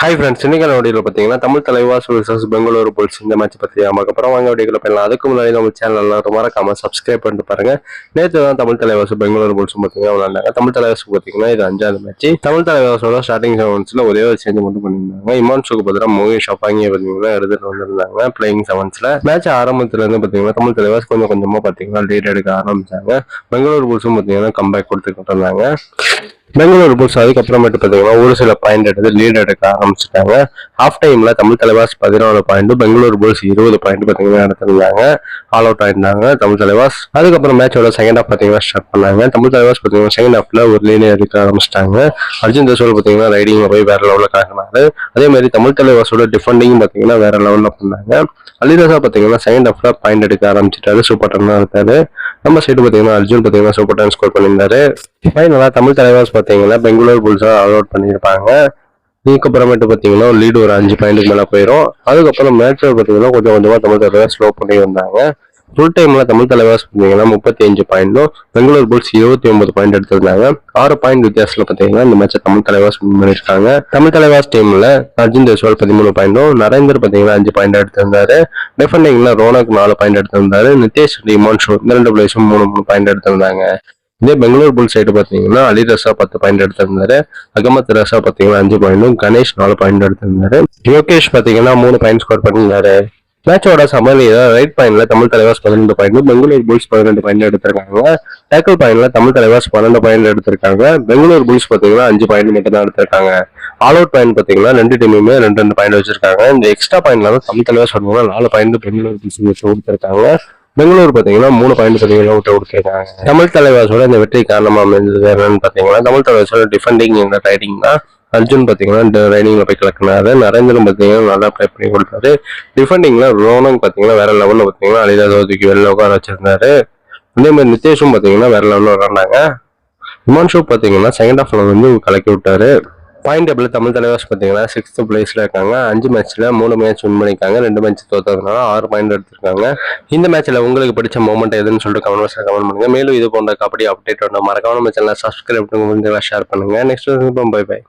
Hi friends இன்னைக்கான வீடியோவில் பார்த்தீங்கன்னா தமிழ் தலைவாஸ் வர்சஸ் பெங்களூரு புல்ஸ் இந்த மேட்ச் பற்றி நமக்கு அப்புறம் வாங்க வீடியோவில் போயிடலாம். அதுக்கு முன்னாடி நம்ம சேனலில் மறக்காம சப்ஸ்கிரைப் பண்ணிட்டு பாருங்க. நேற்று தான் தமிழ் தலைவாஸ் பெங்களூரு புல்ஸும் பார்த்தீங்கன்னா விளாண்டாங்க தமிழ் தலைவாஸ் பார்த்தீங்கன்னா இது அஞ்சாவது மேட்ச் தமிழ் தலைவாஸோட ஸ்டார்டிங் செவன்ஸில் ஒரே ஒரு சேஞ்ச் மட்டும் பண்ணியிருந்தாங்க. இமான் சுக்கு பதிலாக மோகேஷ் அப்பாங்கிய பார்த்தீங்கன்னா எடுத்துட்டு வந்திருந்தாங்க. பிளேயிங் செவன்ஸில் மேட்ச் ஆரம்பத்துலேருந்து பார்த்தீங்கன்னா தமிழ் தலைவாஸ் கொஞ்சம் கொஞ்சமாக பார்த்தீங்கன்னா லீட் எடுக்க ஆரம்பிச்சாங்க. பெங்களூரு புல்ஸும் பார்த்தீங்கன்னா கம்பேக் கொடுத்துக்கிட்டு இருந்தாங்க. பெங்களூர் புல்ஸ் அதுக்கப்புறமேட்டு பார்த்தீங்கன்னா ஒரு சில பாயிண்ட் எடுத்து லீட் எடுக்க ஆரம்பிச்சிட்டாங்க. ஹாஃப் டைமில் தமிழ் தலைவாஸ் பதினாலு பாயிண்ட் பெங்களூர் புல்ஸ் இருபது பாயிண்ட் பார்த்தீங்கன்னா எடுத்திருந்தாங்க. ஆல் அவுட் ஆயிருந்தாங்க. தமிழ் தலைவாஸ் அதுக்கப்புறம் மேட்சோட செகண்ட் ஹாஃப் பார்த்தீங்கன்னா ஸ்டார்ட் பண்ணாங்க. தமிழ் தலைவாஸ் பார்த்தீங்கன்னா செகண்ட் ஹாஃப்ல ஒரு லீட் எடுக்க ஆரம்பிச்சிட்டாங்க. அர்ஜுன் தசோல் பார்த்தீங்கன்னா ரைடிங்கில் போய் வேற லெவலில் காட்டினாரு. அதே மாதிரி தமிழ் தலைவாஸோட டிஃபெண்டிங் பார்த்தீங்கன்னா வேற லெவலில் பண்ணாங்க. அலிதாசா பார்த்தீங்கன்னா செகண்ட் ஹாஃப்ல பாயிண்ட் எடுக்க ஆரம்பிச்சிட்டாரு. சூப்பர் டன்னா இருக்காரு. நம்ம சைடு பார்த்தீங்கன்னா அர்ஜுன் பார்த்தீங்கன்னா சூப்பர் டன் ஸ்கோர் பண்ணியிருந்தாரு. ஃபைனலாக தமிழ் தலைவாஸ் பார்த்தீங்கன்னா பெங்களூர் புல்ஸாக ஆல் அவுட் பண்ணியிருப்பாங்க. இதுக்கப்புறமேட்டு பார்த்தீங்கன்னா லீடு ஒரு அஞ்சு பாயிண்ட்டுக்கு மேலே போயிடும் அதுக்கப்புறம் மேட்ச்சில் பார்த்தீங்கன்னா கொஞ்சம் கொஞ்சமாக தமிழ் தலைவர் ஸ்லோ பண்ணி வந்தாங்க. ஃபுல் டைமில் தமிழ் தலைவர்ஸ் பார்த்தீங்கன்னா முப்பத்தி அஞ்சு பாயிண்டும் பெங்களூர் புல்ஸ் இருபத்தி ஒன்பது பாயிண்ட் எடுத்திருந்தாங்க. ஆறு பாயிண்ட் வித்தியாசத்தில் பார்த்தீங்கன்னா இந்த மேட்சை தமிழ் தலைவாஸ் பண்ணியிருக்காங்க. தமிழ் தலைவாஸ் டீமில் அர்ஜுன் தேஸ்வால் பதிமூணு பாயிண்டும் நரேந்தர் பார்த்தீங்கன்னா அஞ்சு பாயிண்ட் எடுத்திருந்தாரு. டிஃபெண்டிங்ல ரோனக் நாலு பாயிண்ட் எடுத்திருந்தாரு. நிதேஷ் இமான் ஷோ இந்த ரெண்டு பிளேஸும் மூணு மூணு பாயிண்ட் எடுத்திருந்தாங்க. இதே பெங்களூர் புல் சைடு பார்த்தீங்கன்னா அலி ரசா பத்து பாயிண்ட் எடுத்திருந்தாரு. அகமத் ரசா பார்த்தீங்கன்னா அஞ்சு பாயிண்டும் கணேஷ் நாலு பாயிண்ட் எடுத்திருந்தாரு. யோகேஷ் பார்த்தீங்கன்னா மூணு பாயிண்ட் ஸ்கோர் பண்ணியிருந்தாரு. மேட்சோட சமநிலையில ரைட் பாயிண்ட்ல தமிழ் தலைவாஸ் பன்னெண்டு பாயிண்ட் பெங்களூர் புல்ஸ் பதினெண்டு பாயிண்ட் எடுத்திருக்காங்க. டேக்கிள் பாயிண்ட்ல தமிழ் தலைவாஸ் பன்னெண்டு பாயிண்ட் எடுத்திருக்காங்க. பெங்களூர் புல்ஸ் பார்த்தீங்கன்னா அஞ்சு பாயிண்ட் மட்டும் தான் எடுத்திருக்காங்க. ஆல் அவுட் பாயிண்ட் பார்த்தீங்கன்னா ரெண்டு டீமுமே ரெண்டு ரெண்டு பாயிண்ட் வச்சிருக்காங்க. இந்த எக்ஸ்ட்ரா பாயிண்ட்ல தான் தமிழ் தலைவாஸ் பார்த்தீங்கன்னா நாலு பாயிண்ட் பெங்களூர் புல்ஸ் கொடுத்திருக்காங்க பெங்களூர் பார்த்தீங்கன்னா மூணு பாயிண்ட் சதவீதம் விட்டு கொடுத்துருக்காங்க தமிழ் தலைவாசோட இந்த வெற்றி காரணமாக அமைந்தது என்னன்னு பார்த்தீங்கன்னா தமிழ் தலைவாசோட டிஃபெண்டிங் இந்த ரைடிங்னா அர்ஜுன் பார்த்தீங்கன்னா ரைடிங்கில் போய் கலக்குனாரு. நரேந்திரன் பார்த்தீங்கன்னா நல்லா ப்ளே பண்ணி கொடுத்தாரு. டிஃபெண்டிங்ல ரோனங் பார்த்தீங்கன்னா வேற லெவலில் பார்த்தீங்கன்னா அலிதாஸ் தூக்கி வெளில உட்கார வச்சிருந்தாரு. அதே மாதிரி நிதேஷும் பார்த்தீங்கன்னா வேற லெவலில் விளாண்டாங்க ஹிமான்ஷு பார்த்தீங்கன்னா செகண்ட் ஹாஃப்ல வந்து கலக்கி விட்டாரு. பாயிண்ட் டேபிள் தமிழ் தலைவாஸ் பார்த்தீங்கன்னா சிக்ஸ்த் பிளேஸில் இருக்காங்க. அஞ்சு மேட்ச்சில் மூணு மேட்ச் வின் பண்ணிருக்காங்க ரெண்டு மேட்ச் தோற்றதுனால ஆறு பாயிண்ட் எடுத்திருக்காங்க. இந்த மேட்ச்சில் உங்களுக்கு பிடிச்ச மூமெண்ட் எதுன்னு சொல்லிட்டு கமெண்ட் பாக்ஸில் கமெண்ட் பண்ணுங்கள் மேலும் இது போன்ற கபடி அப்டேட் மறக்காம நம்ம சேனல் சப்ஸ்கிரைப் பண்ணுங்க. ஷேர் பண்ணுங்கள் நெக்ஸ்ட் பை பை